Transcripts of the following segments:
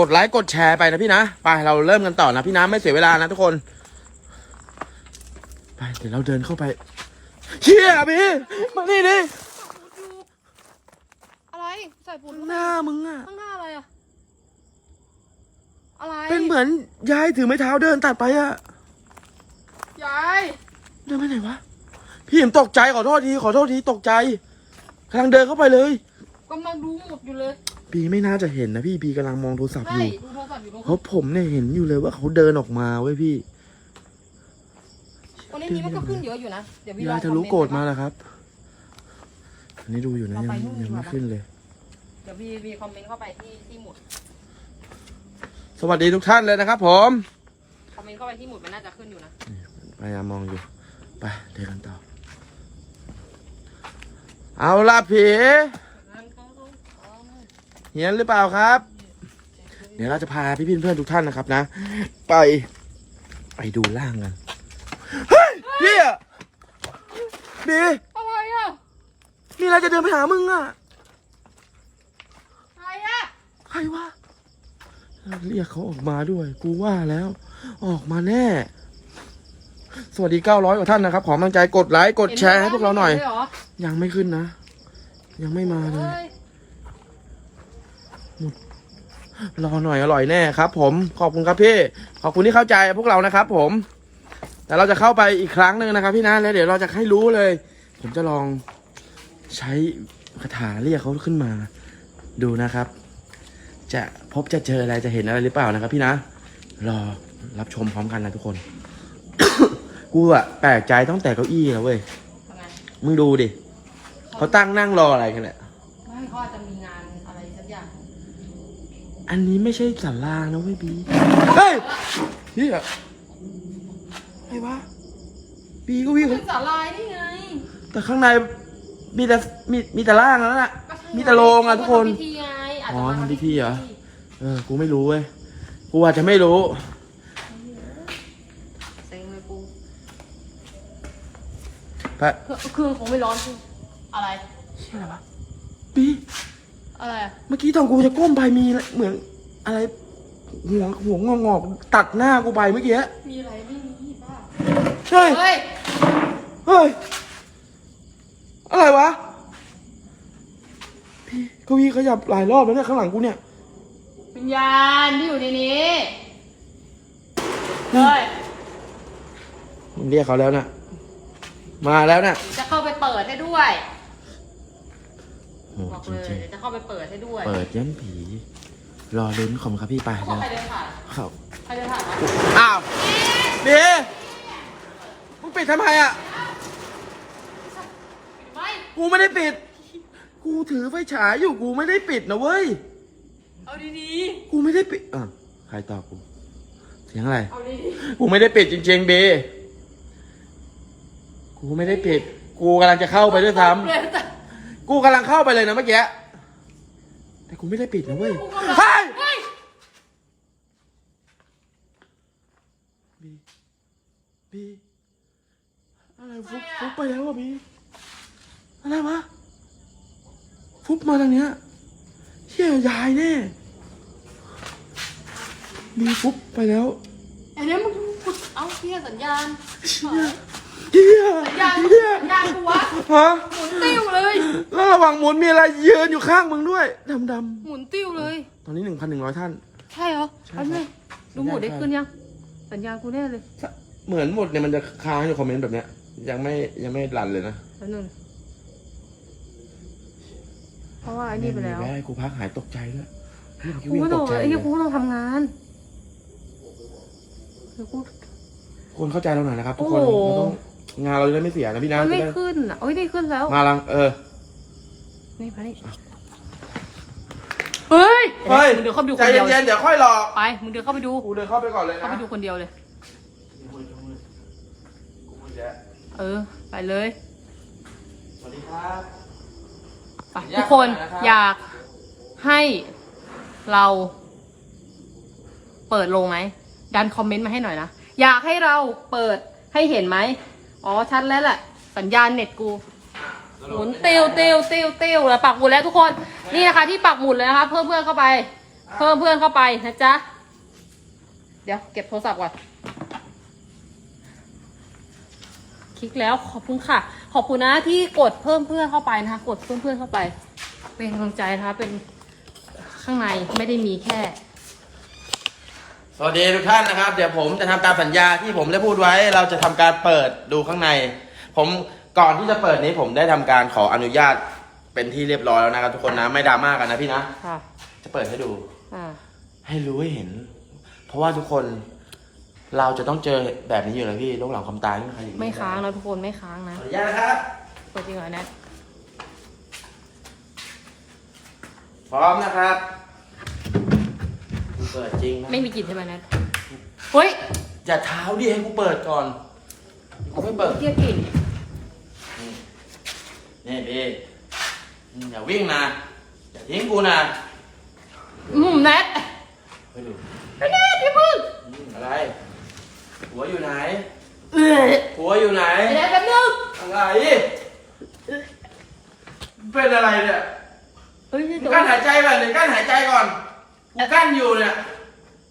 กดไลค์กดแชร์ไปนะพี่นะ ไปเราเริ่มกันต่อนะพี่นะไม่เสียเวลานะทุกคน ไปเดี๋ยวเราเดินเข้าไปเชี่ยพี่มานี่ดิอะไร ใส่ปุ๋ยข้างหน้ามึงอะข้างหน้าอะไรอะอะไร เป็นเหมือนยายถือไม้เท้าเดินตัดไปอะยาย เดินไปไหนวะ พี่ผมตกใจขอโทษทีขอโทษทีตกใจกำลังเดินเข้าไปเลย กำลังดูหมดอยู่เลยปีไม่น่าจะเห็นนะพี่ปีกำลังมองโทรศัพท์อใช่ยู่ดูโทรศัพท์อยู่ตรงเพราะผมเนี่ยเห็นอยู่เลยว่าเขาเดินออกมาเว้ยพี่วันนี้นี้มันก็ขึ้นเยอะอยู่นะ เดี๋ยวพี่ลอยางยจะรู้โกรธมาแล้วครับ อันนี้ดูอยู่นะยังเราไปนู่นดียังกว่าไม่ปะ ขึ้นเลย เดี๋ยวพี่พี่คอมเมนต์เข้าไปที่ที่หมุด สวัสดีทุกท่านเลยนะครับ ผมคอมเมนต์เข้าไปที่หมุดมันน่าจะขึ้นอยู่นะ พยายามมองอยู่ไปเดินกันต่อ เอาละผี เหียนหรือเปล่าครับ เดี๋ยวเราจะพาพี่ๆเพื่อนทุกท่านนะครับนะ ไป ไปดูล่างกันเฮ้ยพี่อะบีอะไรอะมีอะไรจะเดินไปหามึงอะใครอะใครวะเรียกเขาออกมาด้วย กูว่าแล้ว ออกมาแน่ สวัสดี900กว่าท่านนะครับ ขอกำลังใจกดไลค์กดแชร์ให้พวกเราหน่อยห็ไหมยังไม่ขึ้นนะ ยังไม่มาเลยเฮ้ย รอหน่อยอร่อยแน่ครับผมขอบคุณครับพี่ ขอบคุณที่เข้าใจพวกเรานะครับ ผมแต่เราจะเข้าไปอีกครั้งหนึ่งนะครับ พี่นะแล้วเดี๋ยวเราจะให้รู้เลย ผมจะลองใช้คาถาเรียกเขาขึ้นมาดูนะครับ จะพบจะเจออะไรจะเห็นอะไรหรือเปล่านะครับ พี่นะ รอรับชมพร้อมกันนะทุกคน กูอะแปลกใจตั้งแต่เก้าอี้แล้วเว้ย ทำไมมึงดูดิเขาตั้งนั่งรออะไรกันเนี่ย ไม่เขาอาจจะมีงานอะไรสักอย่าง อันนี้ไม่ใช่สารานะเว้ยบีเฮ้ยเฮียอะไรวะบีก็วิ่งเป็นสาลายนี่ไงแต่ข้างในมีแต่มีมีแต่ล่างแล้วน่ะ ก็ใช่มีแต่โรงอะทุกคนทำพิธีไงาจอ๋อจะมาทำพิธีเหรอ เออ กูไม่รู้เว้ย กูอาจจะไม่รู้ เซ็งเลยกูพระเครื่องคงไม่ร้อนใช่ไหมอะไร เชี่ยอะไรวะบี อะไรอะเมื่อกี้ตอนกูจะก้มไปมีเหมือนอะไร หัวหัวงอกงอกๆตัดหน้ากูไปเมื่อกี้มีอะไรไม่มีบ้าเฮ้ย เฮ้ย เฮ้ย อะไรวะ พี่เก็พี่ขยับหลายรอบแล้วเนี่ยข้างหลังกูเนี่ย วิญญาณที่อยู่ในนี้ เฮ้ย มึงเรียกเขาแล้วนะมาแล้วนะจะเข้าไปเปิดให้ด้วยโอ้ บอกจเลยริงเดี๋ยวจะเข้าไปเปิดให้ด้วยๆเปิดยันผี รอลุ้นขอบคุณครับพี่ไปเขาบอเลกใครยเดินผ่านเข้าใครเดินผ่านวะอ้าวเบีมึงปิดทำไมอะไม่กูไม่ได้ปิด กูถือไฟฉายอยู่กูไม่ได้ปิดนะเว้ย เอาดีกูไม่ได้ปิดอะใครตอบกู เสียงอะไร ๆ เอาดีกูไม่ได้ปิดจริงๆเบกูไม่ได้ปิด กูกำลังจะเข้าไปด้วยซ้ๆเลยแต่ำ กูกำลังเข้าไปเลยนะเมื่อกี้ แต่กูไม่ได้ปิดนะเว้ยกูกำลังเฮ้ยเฮ้ยบีบีอะไรฟุบฟุบไปแล้วอะบีอะไรวะฟุบมาทางเนี้ยเชี่ยยายแน่บีฟุบไปแล้วไอ้เนี่ยมึงพูดเอาเฮียสัญญาณเชี่ยเฮียสัญญาณเฮียสัญญาณกูวะฮะหมุนติ้วเลยแล้ วระหว่างหมุนมีอะไรยืนอยู่ข้างมึงด้วยดำดหมุนติ้วเลยำตอนนี้หนึ่งพันหนึ่งร้อยท่าน ใช่เหรอใช่แป๊บนึงครับดูหมุดได้ขึ้นยัง สัญญาณกูแน่เลยเหมือนหมดเนี่ยมันจะค้างอยู่คอมเมนต์แบบเนี้ย ยังไม่ยังไม่รันเลยนะแป๊บนึงเพราะว่าไอ้นี่ไปแล้ว ม่มีกูพักหายตกใจด้วยเฮ้ยกูเมื่อก็กี้ต้วิ่องงตกใจไอ้เลเหี้ยยกูก็ต้องทำงานเดี๋ยวกู คนเข้าใจเราหน่อยนะครับทุกคนโอ้โห เราต้องงานเราจะได้ไม่เสียนะพี่นะมันไม่จะได้ขึ้นอะโอ้ยได้ขึ้นแล้ว มาลังเออ นี่ไปนี่เฮ้ยเฮ้ยมึงเดินเข้าไปดูคใจนเดียวเย็นๆเดี๋ยวค่อยหลอกไปมึงเดินเข้าไปดูกูเดินเข้าไปก่อนเลยนะเข้าไปดูคนเดียวเลย กูคุยแล้วเออ ไปเลย สวัสดีครับ ไปอยากทุกคนนะครับ อยากให้เราเปิดลงไหม ดันคอมเมนต์มาให้หน่อยนะ อยากให้เราเปิดให้เห็นไหม อ๋อชัดแล้วแหละ สัญญาณเน็ตกู หมุนเตียวเตียวเตียวเตียวแล้วปักหมุดแล้วทุกคน นี่นะคะ ที่ปักหมุดเลยนะคะ เพิ่มเพื่อนเข้าไป เพิ่มเพื่อนเข้าไปนะจ๊ะ เดี๋ยวเก็บโทรศัพท์ก่อน คลิกแล้วขอบคุณค่ะ ขอบคุณนะที่กดเพิ่มเพื่อนเข้าไปนะคะ กดเพิ่มเพื่อนเข้าไป เป็นกำลังใจนะคะ เป็นข้างในไม่ได้มีแค่ สวัสดีทุกท่านนะครับ เดี๋ยวผมจะทำตามสัญญาที่ผมได้พูดไว้ เราจะทำการเปิดดูข้างใน ผม ก่อนที่จะเปิดนี้ผมได้ทำการขออนุญาตเป็นที่เรียบร้อยแล้วนะครับทุกคนนะไม่ดราม่ากันนะพี่นะ ค่ะ จะเปิดให้ดู อ่า ให้รู้ให้เห็น เพราะว่าทุกคนเราจะต้องเจอแบบนี้อยู่แล้วพี่โรคหลังความตายไม่มีใครหลีกเลี่ยไม่ค้างนะทุกคนไม่ค้างขนะออนุญาตนะครับ เปิดจริงเหรอแนทพร้อมนะครับกูเปิดจริงนะไม่มีกลิ่นใช่ไหมแนทเฮ้ยอย่าเท้าดิให้กูเปิดก่อนกูไม่เปิด เกียกลิ่น นี่พี่อืมอย่าวิ่งนะอย่าทิ้งกูนะอืมแนทไปดูแนทพี่พึ่งอืมอะไร หัวอยู่ไหน เออหัวอยู่ไหน แนทแป๊บนึงอะไร เป็นอะไรเนี่ยเฮ้ยกูเดี๋ยวกั้นหายใจก่อนเลยกั้นหายใจก่อนกูกั้นอยู่เนี่ย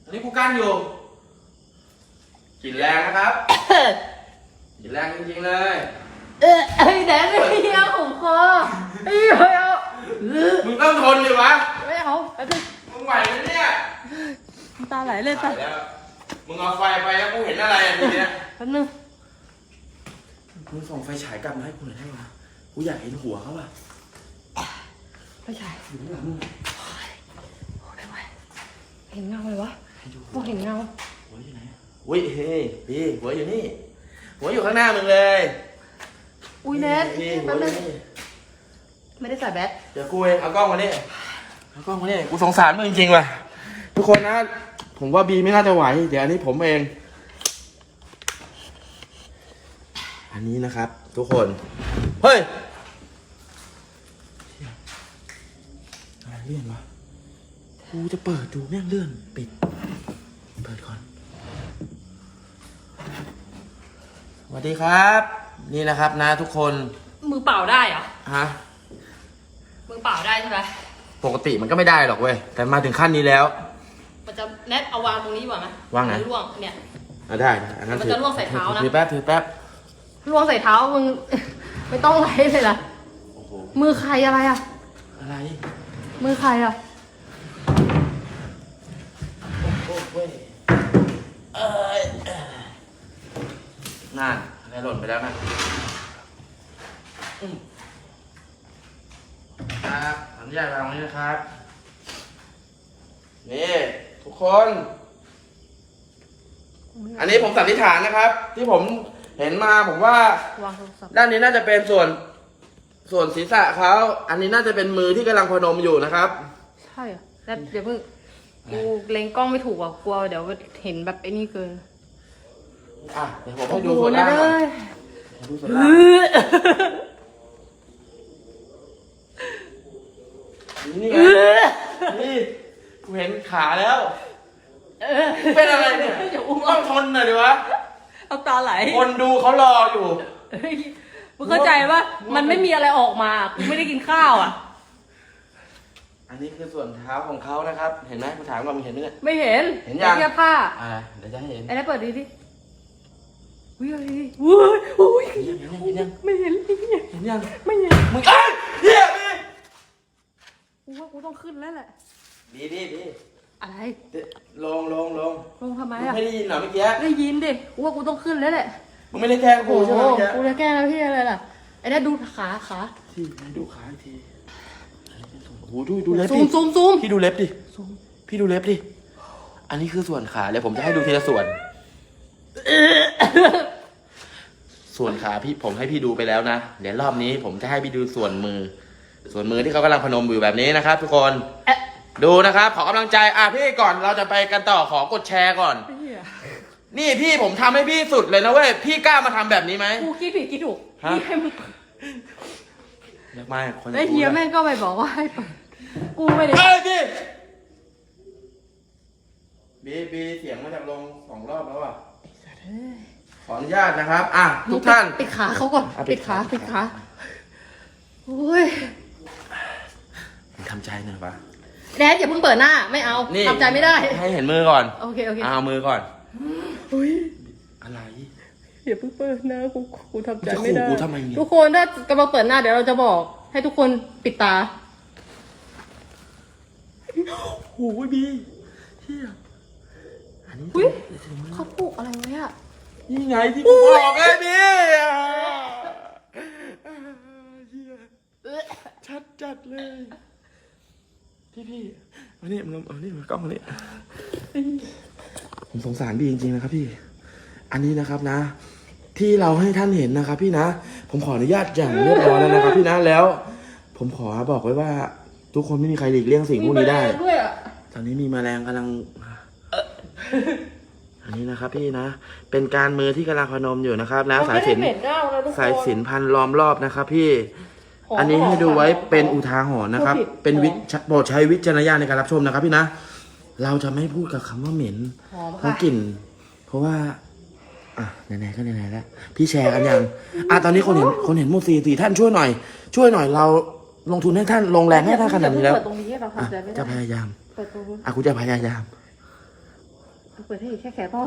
อันนี้กูกั้นอยู่กลิ่นแรงนะครับกลิ่นแรงจริงๆเลย เออเฮ้ยแนทไม่เอาของคอเฮ้ยไม่เอาเออมึงต้องทนดิวะ ไม่เอาแป๊บนึงมึงไหวไหมเนี่ยน้ำตาไหลเลยตาตายแล้วมึงเอาไฟไปแล้วกูเห็นอะไรอะทีเนี้ยแป๊บนึงมึงส่องไฟฉายกลับมาให้กูหน่อยได้ไหมกูอยากเห็นหัวเขาอะไม่ใช่อยู่ข้างหลังมึงโอ้ได้ไหมเห็นเงาเลยวะให้ดูพอเห็นเงาหัวอยู่ไหนอุ้ยเฮ้ยพี่หัวอยู่นี่ หัวอยู่ข้างหน้ามึงเลย อุ้ยแนทพี่หัแป๊วบอนึยู่งนี่ไม่ได้ใส่แบตเดี๋ยวกูเองเอากล้องมานี่เอากล้องมานี่กูสงสารมึงจริงๆว่ะทุกคนนะ ผมว่าบีไม่น่าจะไหว เดี๋ยวอันนี้ผมเอง อันนี้นะครับ ทุกคน เฮ้ยอะไรเลื่อนวะกูจะเปิดดูแม่งเลื่อนปิด เปิดก่อนสวัสดีครับ นี่นะครับนะทุกคนมือเปล่าได้เหรอฮะมือเปล่าได้ใช่ไหมปกติมันก็ไม่ได้หรอกเว้ยแต่มาถึงขั้นนี้แล้ว มันจะแนทเอาวางตรงนี้ดีกว่าไหมวางไหน มันร่วงเนี่ย อะได้ได้อันนั้นมันถือจะลวกใส่เท้านะ ถือแป๊บถือแป๊บร่วงใส่เท้ามึง ไม่ต้องไว้เลยล่ะโอ้โหมือใครอะไรอะ อะไรมือใครอะโอ้โหเว้ยเอ้ยเอ้ยนั่น อะไรหล่นไปแล้วนะอืมครับอนุญาตวางตรงนี้นะครับ นี่ทุกคน อันนี้ผมสันนิษฐานนะครับ ที่ผมเห็นมาผมว่า วางโทรศัพท์ด้านนี้น่าจะเป็นส่วน ส่วนศีรษะเขาอันนี้น่าจะเป็นมือที่กำลังพนมอยู่นะครับ ใช่เหรอแล้วเดี๋ยวเพิ่งกูเล็งกล้องไม่ถูกอะกลัวเดี๋ยวเห็นแบบไอ้นี่เกิน อะเดี๋ยวผมให้ดูโอ้โหส่วนนะล่างเด้ก่อนอดูส่วนล่างนี่ไงนี่กูเห็นขาแล้วเออเป็นอะไรเนี่ยเดี๋ยวอุ้มต้องทนหน่อยดิวะเอาตาไหลคนดูเขารออยู่เฮ้ยมึงเข้าใจว่ามันไม่มีอะไรออกมากูไม่ได้กินข้าวอะ อันนี้คือส่วนเท้าของเขานะครับ เห็นไหมกูถามว่ามึงเห็นไหมเนี่ยไม่เห็นเห็นยังเทียบผ้าอ่าเดี๋ยวจะให้เห็นไอ้นั่นเปิดดิดิ อุ้ยอุ้ยอุ้ยอุ้ยเห็นยังเห็นยังเห็นยังไม่เห็นไม่เห็นเห็นยังไม่เห็นมึงเอ้ยเฮียบีกูว่ากูต้องขึ้นแล้วแหละบีบีบีอะไรลงลงลงลงทำไมมึงอะไม่ได้ยินเหรอเมื่อกี้ได้ยินดิกูว่ากูต้องขึ้นแล้วแหละมึงไม่ได้แกล้งกูโอ้ใช่โหไหมเมื่อกี้กูจะแก้แล้วพี่อะไรล่ะไอ้นั่นดูขาขาที่ดูขาอีกทีโอ้โหดูดูเล็บซูดิมซูมซูมพี่ดูเล็บดิซูมพี่ดูเล็บดิอันนี้คือส่วนขาเดี๋ยวผมจะให้ดูทีละส่วน ส่วนขาพี่ผมให้พี่ดูไปแล้วนะ เดี๋ยวรอบนี้ผมจะให้พี่ดูส่วนมือ ส่วนมือที่เขากำลังพนมอยู่แบบนี้นะครับ ทุกคนเอ๊ะดูนะครับ ขอกำลังใจ อะพี่ก่อนเราจะไปกันต่อขอกดแชร์ก่อนไอ้เหี้ยนี่พี่ผมทำให้พี่สุดเลยนะเว้ยพี่กล้ามาทำแบบนี้ไหมกูคิดผิดคิดถูกฮะพี่ให้มึงเรียกมาคนไอ้เฮียแม่งก็ไปบอกว่าให้เปิดกูไม่ได้เอ้ยพี่บีบีเสียงมาจากลงสองรอบแล้วอะ ขออนุญาตนะครับ อะ ทุกท่าน ปิดขาเขาก่อน อะปิดขาปิดขาโอ้ยมึงทำใจหน่อยวะแดดอย่าเพิ่งเปิดหน้า ไม่เอานี่ทำใจไม่ได้ ให้เห็นมือก่อนโอเคโอเคเอามือก่อน อุ้ยอะไรอย่าเพิ่งเปิดหน้ากูกูทำใจจะขู่ไม่ได้ กูทำไมเนี่ยทุกคนถ้ากำลังเปิดหน้าเดี๋ยวเราจะบอก ให้ทุกคนปิดตา โอ้ยบีเฮีย อันนี้อุ๊ยถึงมือเขาปลูกอะไรไว้อะนี่ไงที่กูบอกไงบีเฮียชัดจัดเลย พี่พี่มานี่มันเอานี่มากล้องมานี่ผมสงสารพี่จริงๆนะครับพี่ อันนี้นะครับนะ ที่เราให้ท่านเห็นนะครับ พี่นะ ผมขออนุญาตอย่างเรียบร้อยแล้วนะครับ พี่นะแล้ว ผมขอบอกไว้ว่า ทุกคนไม่มีใครหลีกเลี่ยงสิ่งพวกนี้ได้มีแมลงด้วยอะตอนนี้มีแมลงกำลัง อันนี้นะครับพี่นะ เป็นการมือที่กำลังพนมอยู่นะครับ แล้วสายสิญมันไม่ได้เหม็นเน่านะทุกคนสายสิญพันล้อมรอบนะครับ พี่หอมอันนี้ให้ดูไว้เป็นอุทาหรณ์นะครับพูดผิดเป็นวิหอมโปรดใช้วิจารณญาณในการรับชมนะครับ พี่นะ เราจะไม่พูดกับคำว่าเหม็นหอมเพค่ะราะกลิ่น เพราะว่า อะไหนๆก็ไหนๆแล้ว พี่แชร์กันยัง อะตอนนี้คนเห็นคนเห็นหมดสี่สี่ท่านช่วยหน่อย ช่วยหน่อยเราลงทุนให้ท่านลงแรงให้ท่านขนาดนี้แล้วเปิดตรงนี้เราอะทำใจไม่จะพได้ยายามเปิดตรงนู้นอะกูจะพยายาม เปิดให้อีกแค่แขนพ่อ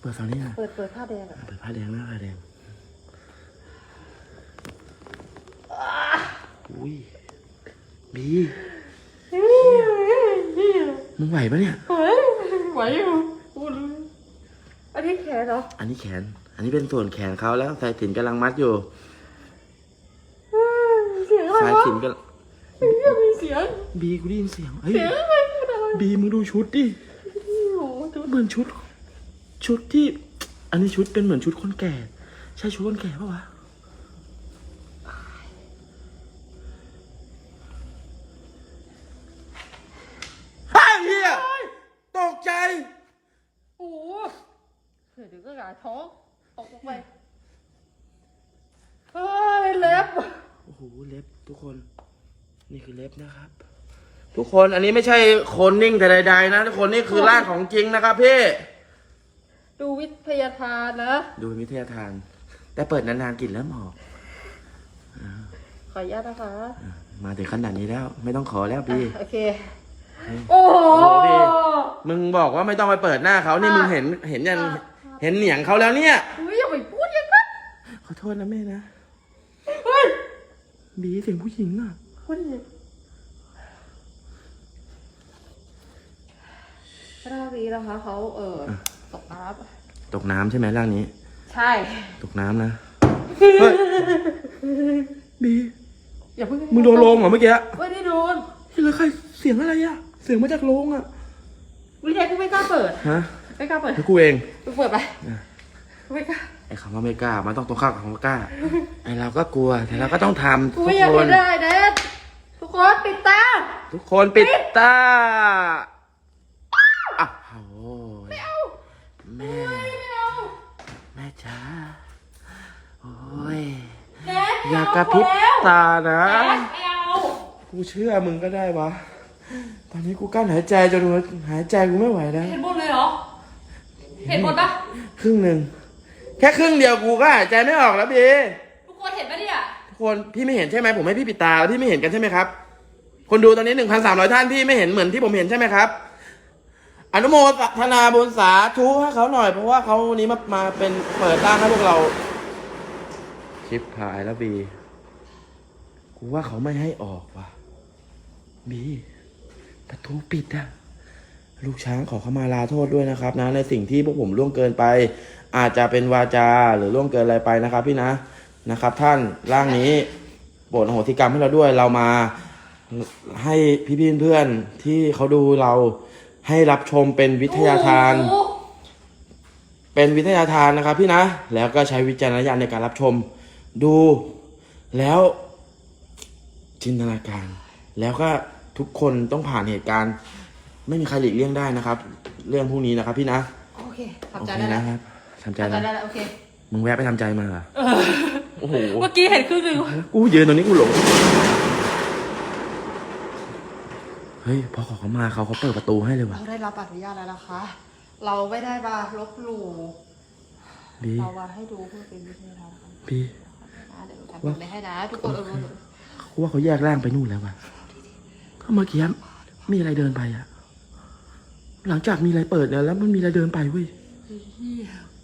เปิดฝั่งนี้นะเปิดเปิดผ้าแดงอะเปิดผ้าแดงนะผ้าแดง อุ้ย บี มึงไหวปะเนี่ยเฮ้ยไหวอยู่พูดเลยอันนี้แขนเหรอ อันนี้แขน อันนี้เป็นส่วนแขนเขาแล้วสายสิญจนกำลังมัดอยู่เฮ้ยเสียงอะไรสายวะสิญจนก็เสียงมีเสียง บีกูได้ยินเสียงเฮ้ย เสียงอะไรพูดอะไรบีมึงดูชุดดิโอ้โหดู เหมือนชุด ชุดที่ อันนี้ชุดเป็นเหมือนชุดคนแก่ ใช่ชุดคนแก่ปะวะไอ้เหี้ยตกใจ โอ้โหเดี๋ยวเดี๋ยวก็หงายท้องตกลงไปเฮ้ยเล็บ โอ้โห เล็บทุกคน นี่คือเล็บนะครับ ทุกคนอันนี้ไม่ใช่คนนิ่งแต่ใดๆนะทุกคนนี่คือร่างของจริงนะครับพี่ดูวิทยาทานนะ ดูวิทยาทาน แต่เปิดนานๆกลิ่นเริ่มออก ขออนุญาตนะคะ มาถึงขนาดนี้แล้ว ไม่ต้องขอแล้วพี่ โอเค โอ้โหโอ้โหพี่มึงบอกว่าไม่ต้องไปเปิดหน้าเขานี่มึงเห็นเห็นยันเห็นเหนียงเขาแล้วเนี่ยอุ้ยอย่าไปพูดอย่างนั้นขอโทษนะแม่นะเฮ้ยบีเสียงผู้หญิงอะพูดอย่างพ ระราวีนะคะเขาเออตกน้ตกน้ำใช่ไหมร่างนี้ำใช่ ตกน้ำนะเฮ้ยบีอย่าเพิ่งมึงโดนโลงเหรอเมื่อกี้ไม่ได้โดนเฮ้ยแล้วใครเสียงอะไรอะเสียงมาจากโลงอะวิทยากูไม่กล้าเปิด ฮะไม่กล้าเปิดคือกูเองมึงเปิดไปอะไม่กล้าไอ้คำว่าไม่กล้ามันต้องตรงข้ามกับคำว่ากล้าไอ้เราก็กลัวแต่เราก็ต้องทำกูทุกไม่อยากคเห็นนได้เด็ดทุกคนปิดตา ทุกคนปิดตาอะโอ้ย แม่ แม่จ๋าโอ้ยเด็ดอย่ากระพริบตานะเด็ดไม่เอากูเชื่อมึงก็ได้วะ ตอนนี้กูกั้นหายใจจนหายใจกูไม่ไหวแล้ว เห็นหมดเลยเหรอ เห็นหมดปะครึ่งหนึ่ง แค่ครึ่งเดียวกูก็หายใจไม่ออกแล้วพี่ทุกคนเห็นปะเนี่ยทุกคนพี่ไม่เห็นใช่ไหมผมให้พี่ปิดตาแล้วพี่ไม่เห็นกันใช่ไหมครับ คนดูตอนนี้หนึ่งพันสามร้อยท่านพี่ไม่เห็นเหมือนที่ผมเห็นใช่ไหมครับ อนุโมทนาบุญสาธุให้เขาหน่อย เพราะว่าเขาวันนี้มามาเป็นเปิดร่างให้พวกเรา ชิปหายแล้วบี กูว่าเขาไม่ให้ออกว่ะ บี ประตูปิดอะลูกช้างขอเข้ามาลาโทษด้วยนะครับ นะ ในสิ่งที่พวกผมล่วงเกินไป อาจจะเป็นวาจาหรือล่วงเกินอะไรไปนะครับ พี่นะนะครับ ท่านร่างนี้โปรดโหสิกรรมให้เราด้วยเรามาให้พี่ๆเพื่อนที่เขาดูเรา ให้รับชมเป็นวิทยาทานโอ้โหเป็นวิทยาทานนะครับพี่นะ แล้วก็ใช้วิจารณญาณในการรับชม ดูแล้วจินตนาการ แล้วก็ทุกคนต้องผ่านเหตุการณ์ ไม่มีใครหลีกเลี่ยงได้นะครับ เรื่องพวกนี้นะครับพี่นะโอเคโอทำใจเคได้แล้วนะครับทำใจทำใจนะได้แล้วโอเค มึงแวะไปทำใจมาเหรอโอ้โหเมื่อกี้เห็นครึ่งหนึงกูยืนตรงนี้กูหลง เฮ้ยพอขอเขามาเขาเขาเปิดประตูให้เลยว่ะ เราได้รับอนุญาตแล้วนะคะ เราไม่ได้มาลบหลู่บีเรามาให้ดูเพื่อเป็นวิทยาทานนะคะบีนะเดี๋ยวทำบุญได้ให้นะ ทุกคนเออเขาว่าเขาแยกร่างไปนู่นแล้วว่ะก็เมื่อกี้มีอะไรเดินไปอะหลังจากมีอะไรเปิดแล้วแล้วมันมีอะไรเดินไปเว้ย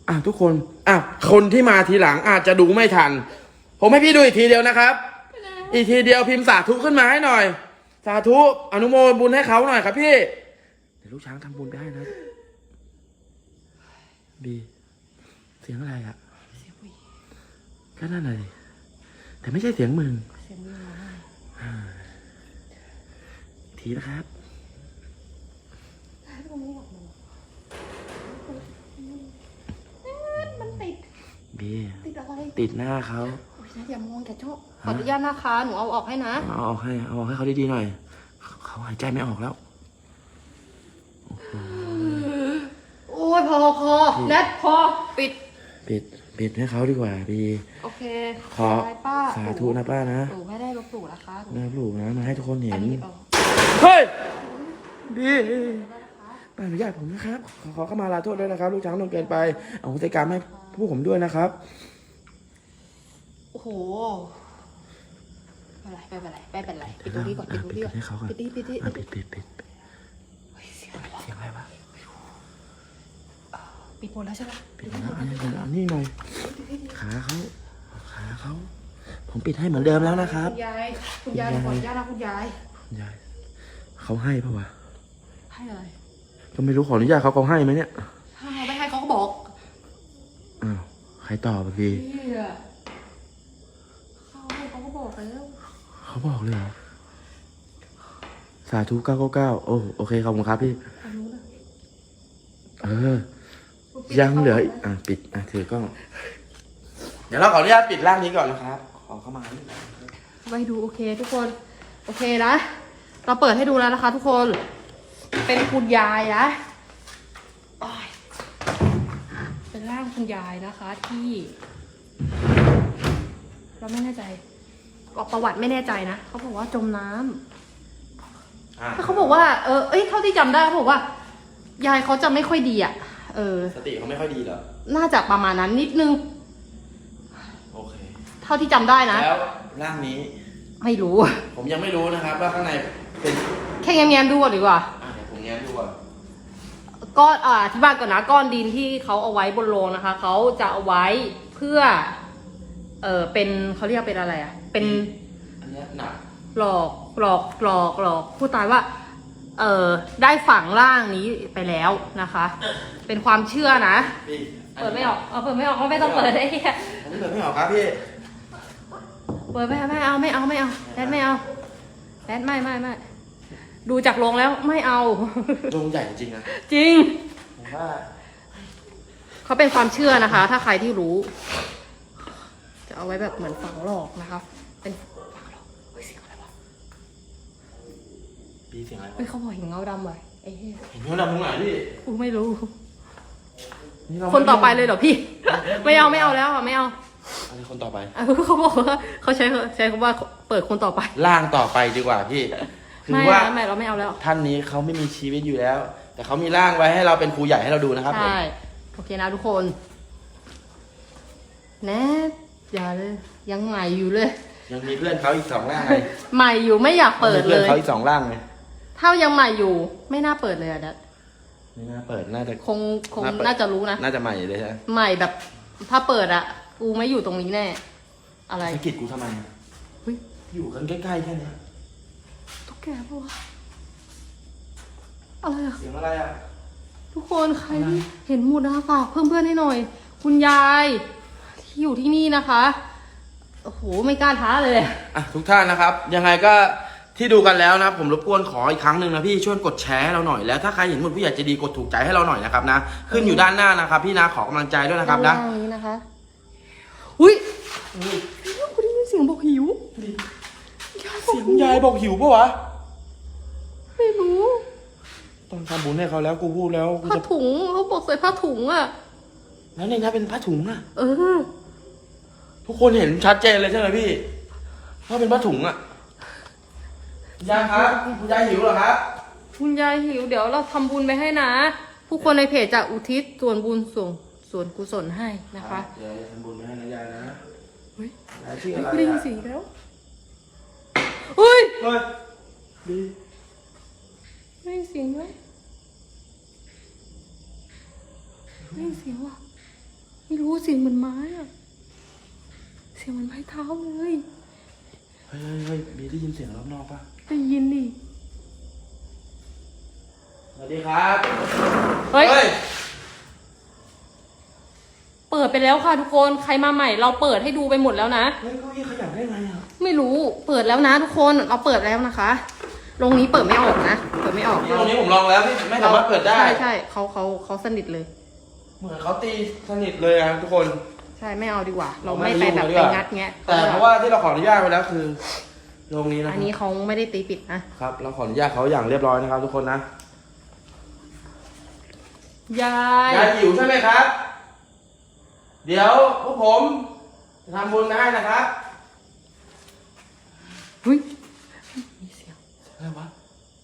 อะทุกคนอะคนที่มาทีหลังอาจจะดูไม่ทัน ผมให้พี่ดูอีกทีเดียวนะครับ อีกทีเดียวพิมพ์สาธุขึ้นมาให้หน่อย สาธุอนุโมทบุญให้เขาหน่อยครับพี่ เดี๋ยวลูกช้างทำบุญไปให้นะบีเสียงอะไรอะเสียงผู้หญิงก็นั่นเลยแต่ไม่ใช่เสียงมึงเสียงผู้หญิงร้องไห้ทีนะครับมันติดบีติดอะไรติดหน้าเขาโอ้ยนะอย่ามองแต่ชอบ ขออนุญาตนะคะ หนูเอาออกให้นะ เอาออกให้เอาออกให้เขาดีๆหน่อย เขาหายใจไม่ออกแล้ว โอ้ยพอพอแนทพอปิด ปิดปิดให้เขาดีกว่าบีโอเคขอไปป้าสาธุนะป้านะหนูไม่ได้ลบหลู่นะคะหนูนะลูกนะมาให้ทุกคนเห็อันน นี้เอาเฮ้ยบีป้าอนุญาตผมนะครับ ขอขอเข้ามาลาโทษด้วยนะครับ ลูกช้างโดนเกินไป เอาโหสิกรรมให้พวกผมด้วยนะครับ โอ้โหไม่ เป็นไรไม่เป็นไรไม่เป็นไรปิดตรงนี้ก่อนปิดตรงนี้ก่อนปิดให้เขาก่อนปิดดิปิดดิอะปิดปิดปิดเฮ้ยเสียงอะไรวะเสียงอะไรวะปิดหมดแล้วใช่ปะปิดแล้วอันนี้เดี๋ยวอันนี้หน่อยขาเขาขาเขาผมปิดให้เหมือนเดิมแล้วนะครับ คุณยายคุณยายหนูขออนุญาตนะคุณยายคุณยายเขาให้ปะวะให้อะไรก็ไม่รู้ขออนุญาตเขาเขาให้ไหมเนี่ยถ้าเขาไม่ให้เขาก็บอกอ้าวใครตอบอะพี่เฮียเขาให้เขาก็บอกแล้ว เขาบอกเลยเหรอสาธุเก้าเก้าเก้าโอ้โอเคขอบคุณครับพี่อันนู้นน่ะเออ ยังเหลืออีกอะปิดอะถือกล้องเดี๋ยวเราขออนุญาตปิดร่างนี้ก่อนนะครับ ขอเข้ามานิดหน่อยไปดูโอเคทุกคน โอเคนะ เราเปิดให้ดูแล้วนะคะ ทุกคน เป็นคุณยายนะโอ้ยเป็นร่างคุณยายนะคะที่ เราไม่แน่ใจ ออกประวัติไม่แน่ใจนะเขาบอกว่าจมน้ำอะแล้วเขาบอกว่าเออเอ้ยเท่าที่จำได้เขาบอกว่า ยายเขาจะไม่ค่อยดีอะ เออ สติเขาไม่ค่อยดีเหรอ น่าจะประมาณนั้นนิดนึง โอเค เท่าที่จำได้นะ แล้วร่างนี้ ไม่รู้ ผมยังไม่รู้นะครับ ว่าข้างในเป็นแค่แง้มๆดูก่อนดีกว่า อะเดี๋ยวผมแง้มดูก่อนก้อนอ่าที่บ้านก่อนนะก้อนดินที่เขาเอาไว้บนโลงนะคะ เขาจะเอาไว้เพื่อ เออเป็นเขาเรียกเป็นอะไรอะ เป็นอันเนี้ยหนักหลอกหลอกหลอกหลอกผู้ตายว่า เออได้ฝังร่างนี้ไปแล้วนะคะ เป็นความเชื่อนะ พี่เปิดไม่ออกเอาเปิดไม่ออกก็ไม่ต้องเปิดไอ้เหี้ยอันนี้เปิดไม่ออกครับพี่เปิดไม่เอาไม่เอาไม่เอาไม่เอาแดดไม่เอาแดดไม่ไม่ไม่ดูจากโรงแล้วไม่เอาโรงใหญ่จริงๆนะจริง ผมว่าเขาเป็นความเชื่อนะคะ ถ้าใครที่รู้ จะเอาไว้แบบเหมือนฝังหลอกนะคะ เป็นฝังหลอกเฮ้ยเสียงอะไรวะพี่เสียงอะไรเฮ้ยเขาบอกเห็นเงาดำเลยไอ้เหี้ยเห็นเงาดำตรงไหนพี่กูไม่รู้ เราคนต่อไปเลยเหรอพี่ ไม่เอาไม่เอาแล้วอะไม่เอาอันนี้คนต่อไป เออเขาบอกว่าเขาใช้ใช้คำว่าเปิดคนต่อไปร่างต่อไปดีกว่าพี่คือไม่ว่าไม่เราไม่เอาแล้ว ท่านนี้เขาไม่มีชีวิตอยู่แล้ว แต่เขามีร่างไว้ให้เราเป็นครูใหญ่ให้เราดูนะครับผมใช่ โอเคนะทุกคน แน่อย่าเลยยังใหม่อยู่เลย ยังมีเพื่อนเขาอีกสองร่างไงใหม่อยู่ไม่อยากเปิดมีเลเพื่อนย เขาอีกสองร่างไงถ้ายังใหม่อยู่ ไม่น่าเปิดเลยอะดัดไม่น่าเปิดน่าจะ คงคงน่าเปิด น่าจะรู้นะ น่าจะใหม่เลยใช่ไหมใหม่แบบ ถ้าเปิดอะกูไม่อยู่ตรงนี้แน่ อะไร สะกิดกูทำไมเฮ้ย อยู่กันใกล้ๆแค่เนี้ยตุ๊กแกปะวะอะไรอะ เสียงอะไรอะ ทุกคนใครที่เห็นหมุดนะคะฝากเพื่อนเพื่อนๆให้หน่อย คุณยายที่อยู่ที่นี่นะคะ โอ้โหไม่กล้าท้าเลยอะทุกท่านนะครับ ยังไงก็ที่ดูกันแล้วนะครับผมรบกวนขออีกครั้งหนึ่งนะพี่ช่วยกดแชร์ให้เราหน่อยแล้วถ้าใครเห็นหมดผู้ใหญ่ใจะดีกดถูกใจให้เราหน่อยนะครับนะขึ้นอยู่ด้านหน้านะครับ พี่นะขอกำลังใจด้วยนะครับนะ ด้านล่างนี้นะคะ อุ้ยพี่กูได้ยินเสียงบอกหิวเสียงยายบอกหิวปะวะไม่รู้ต้องทำบุญให้เขาแล้วกูพูดแล้วกูผ้าจะถุงเขาบอกใส่ผ้าถุงอะ แล้วนี่นะเป็นผ้าถุงอะเออ ทุกคนเห็นชัดเจนเลยใช่ไหมพี่ว่าเป็นผ้าถุงอะยายครับคุณยายหิวเหรอครับคุณยายหิวเดี๋ยวเราทำบุญไปให้นะ ผู้คนในเพจจะอุทิศส่วนบุญส่วนส่วนกุศลให้นะคะเดี๋ยวทำบุญให้นะยายนะเฮ้ยยายชื่ออะไรกูได้ยินอะเสียงอีกแล้วเฮ้ยเฮ้ยดีไม่ได้ยินเสียงไหมไม่ได้ยินเสียงว่ะไม่รู้เสียงเหมือนไม้อะเสียงเหมือนไม้เท้าเลยเฮ้ยเฮ้ยเฮ้ยบีได้ยินเสียงรอบนอกปะได้ยินดิสวัสดีครับเฮ้ย เปิดไปแล้วค่ะทุกคน ใครมาใหม่ เราเปิดให้ดูไปหมดแล้วนะ เฮ้ยเก้าอี้ขยับได้ไงอะไม่รู้ เปิดแล้วนะทุกคน เราเปิดแล้วนะคะ ลงนี้เปิดไม่ออกนะ เปิดไม่ออกที่ตรงนี้ผมลองแล้วพี่ไม่สามารถเปิดได้ ใช่ใช่เขาเขาเขาสนิทเลย เหมือนเขาตีสนิทเลยอะครับทุกคน ใช่ไม่เอาดีกว่า เราเราไม่ไม่ไปแบบยุ่งดีไปกว่างัดแงะแต่เพราะว่าที่เราขออนุญาตไปแล้วคือโรงนี้นะคอัรันบนี้เขาไม่ได้ตีปิดนะครับ เราขออนุญาตเขาอย่างเรียบร้อยนะครับ ทุกคนนะยายยายหิวใช่ไหมครับ เดี๋ยวพวกผมจะทำบุญให้นะครับเฮ้ยมีเสียงอะไรวะ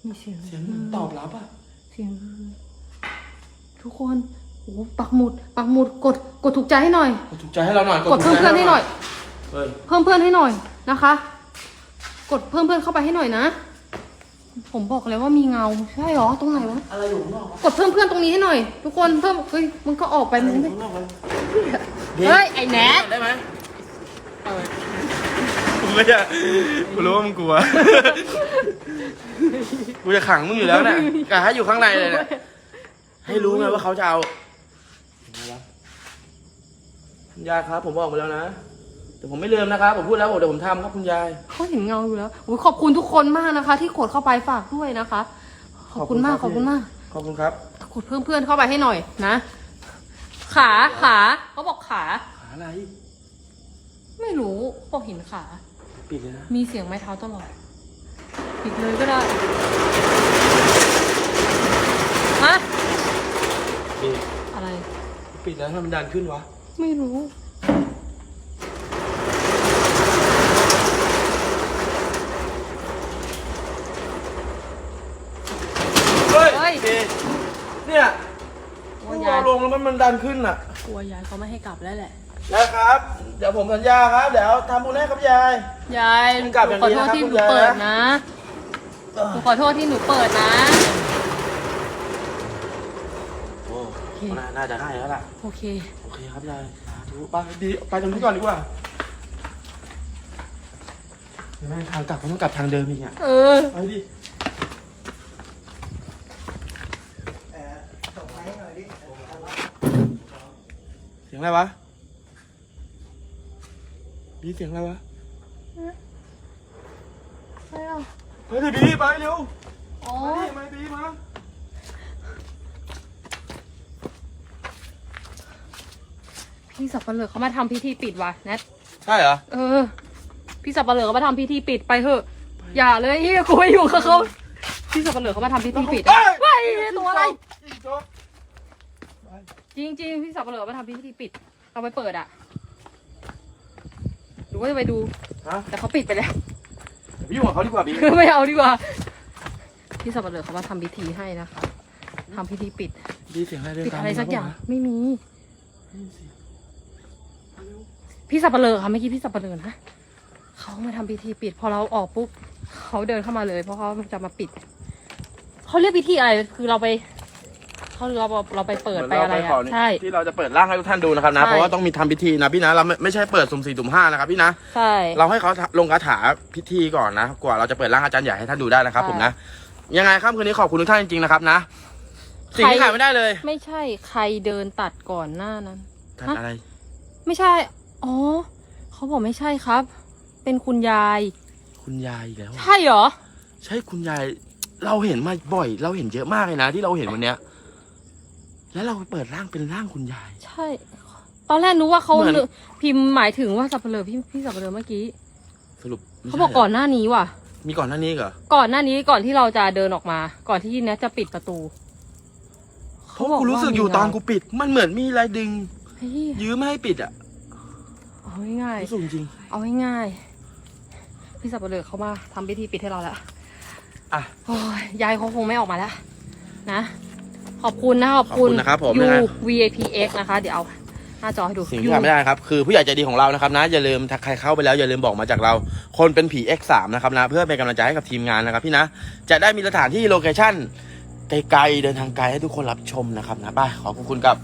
มีเสียงเสียงเหมือนตอบรับอะเสียงทุกคน โอ้โหปักหมุดปักหมุดกดกดถูกใจให้หน่อย กดถูกใจให้เราหน่อยกดเพิ่มเพื่อนให้หน่อย เฮ้ยเพิ่มเพื่อนให้หน่อยนะคะ กดเพิ่มเพื่อนเข้าไปให้หน่อยนะ ผมบอกเลยว่ามีเงาใช่เหรอตรงไหนวะอะไรอยู่ข้างนอกวะกดเพิ่มเพื่อนตรงนี้ให้หน่อย ทุกคนเพิ่มเฮ้ยมันก็ออกไปอะไรมึงอยู่ไม่ข้างนอกวะเฮ้ยไอ้แนทได้ไหมกูไม่อยากกูรู้ว่ามึงกลัว กูจะขังมึงอยู่แล้วเนี่ยกะให้อยู่ข้างในเลยเนี่ยให้รู้ไงว่าเขาจะเอา คุณยายครับ ผมบอกไปแล้วนะ แต่ผมไม่ลืมนะครับ ผมพูดแล้วบอกเดี๋ยวผมทำครับคุณยาย เขาเห็นเงาอยู่แล้วอุ๊ยขอบคุณทุกคนมากนะคะ ที่กดเข้าไปฝากด้วยนะคะ ขอบคุณมากขขออบบคุคุณณครัมาก บ ขอบคุณครับกดเพิ่มเพื่อนเข้าไปให้หน่อยนะ ขาขาเขาบอกขา หาอะไรไม่รู้บอกเห็นขา ปิดเลยนะมีเสียงไม้เท้าตลอดปิดเลยก็ได้ฮะปิดอะไร ปิดแล้วทำไมมันดันขึ้นวะ ไม่รู้ เฮ้ยเฮ้ยเนี่ยกลัวกูยายเอาลงแล้วมันมันดันขึ้นอะ กลัวยายเขาไม่ให้กลับแล้วแหละ นะครับ เดี๋ยวผมสัญญาครับ เดี๋ยวทำบุญให้ครับยาย ยายกลับอย่างขอนี้โทษนะครับที่หคุณนูยายเปิดนะ หนูขอโทษที่หนูเปิดนะ โอ้น่าน่าจะให้แล้วล่ะ โอเค โอเคครับยายสาธุไปดีไปตรงนี้ก่อนดีกว่าเดี๋ยวแม่งทางกลับมันต้องกลับทางเดิมอีกอะเออ ไปดิ เสียงอะไรวะบีเสียงอะไรวะใช่อะ เฮ้ยบีไปเร็วอ๋อ มาดิมาบีมา พี่สับปะเหลือเขามาทำพิธีปิดว่ะแนทใช่เหรอ เออ พี่สับปะเหลือเขามาทำพิธีปิดไปเถอะ อย่าเลยเฮียกูไม่อยู่กับเขาพี่สับปะเหลือเขามาทำพิธีปิดอะเฮ้ย ตัวอะไรจริงๆพี่สับปะเหลือมาทำพิธีปิด เราไปเปิดอะหรือว่าจะไปดู ฮะแต่เขาปิดไปแล้วอย่าไปยุ่งกับเขาดีกว่าบี ไม่เอาดีกว่า พี่สับปะเหลือเขามาทำพิธีให้นะคะทำพิธีปิดบีเสียงอะไรเดินปิดตามอะไรสักอย่างมวะไม่มี พี่สับปะเลอค่ะเมื่อกี้พี่สับปะเลอนะเขามาทำพิธีปิด พอเราออกปุ๊บเขาเดินเข้ามาเลย เพราะเขาจะมาปิดเขาเรียกพิธีอะไรคือเราไปเขาเราเราไปเปิดไปอะไรหมืนอะเาขนี่ใช่ที่เราจะเปิดร่างให้ทุกท่านดูนะครับนะใช่เพราะว่าต้องมีทำพิธีนะพี่นะเราไม่ไม่ใช่เปิดสุ่มสี่สุ่มห้านะครับพี่นะใช่เราให้เขาลงคาถาพิธีก่อนนะกว่าเราจะเปิดร่างอาจารย์ใหญ่ให้ท่านดูได้นะครับใช่ผมนะยังไงครับคืนนี้ขอบคุณทุกท่านจริงๆนะครับนะสิ่งที่ใครขาดไม่ได้เลย ไม่ใช่ใครเดินตัดก่อนหน้านั้นท่านฮะอะไร ไม่ใช่ อ๋อ เขาบอกไม่ใช่ครับ เป็นคุณยาย คุณยายอีกแล้วอะใช่เหรอ ใช่คุณยาย เราเห็นมาบ่อย เราเห็นเยอะมากเลยนะที่เราเห็นวันเนี้ย แล้วเราไปเปิดร่างเป็นร่างคุณยาย ใช่ ตอนแรกนึกว่าเขาเหมือนพิมพ์หมายถึงว่าสับปะเลอพี่พี่สับปะเลอเมื่อกี้ สรุปไม่เขาใช่บอกก่อนหน้านี้ว่ะ มีก่อนหน้านี้เหรอก่อนหน้านี้ก่อนที่เราจะเดินออกมา ก่อนที่เนี้ยจะปิดประตูเพราะกูรู้สึกอยู่ตอนกูปิด มันเหมือนมีอะไรดึง เฮ้ยยื้อไม่ให้ปิดอะ เอาง่ายรู้สึกจริงๆเอาง่ายๆ พี่สับปะเลอเขามาทำพิธีปิดให้เราแล้วอะโอ้ยยายเขาคงไม่ออกมาแล้ว นะ ขอบคุณนะขอบคุณขอบคุณนะครับผมยู นะ VAPX นะคะ เดี๋ยวเอาหน้าจอให้ดูสิ่งที่ทำไม่ได้ครับ คือผู้ใหญ่ใจดีของเรานะครับนะ อย่าลืมถ้าใครเข้าไปแล้วอย่าลืมบอกมาจากเรา คนเป็นผี X3 นะครับนะ เพื่อเป็นกำลังใจให้กับทีมงานนะครับพี่นะ จะได้มีสถานที่โลเคชั่นไกลๆเดินทางไกลให้ทุกคนรับชมนะครับนะไป้าขอบคุณกับ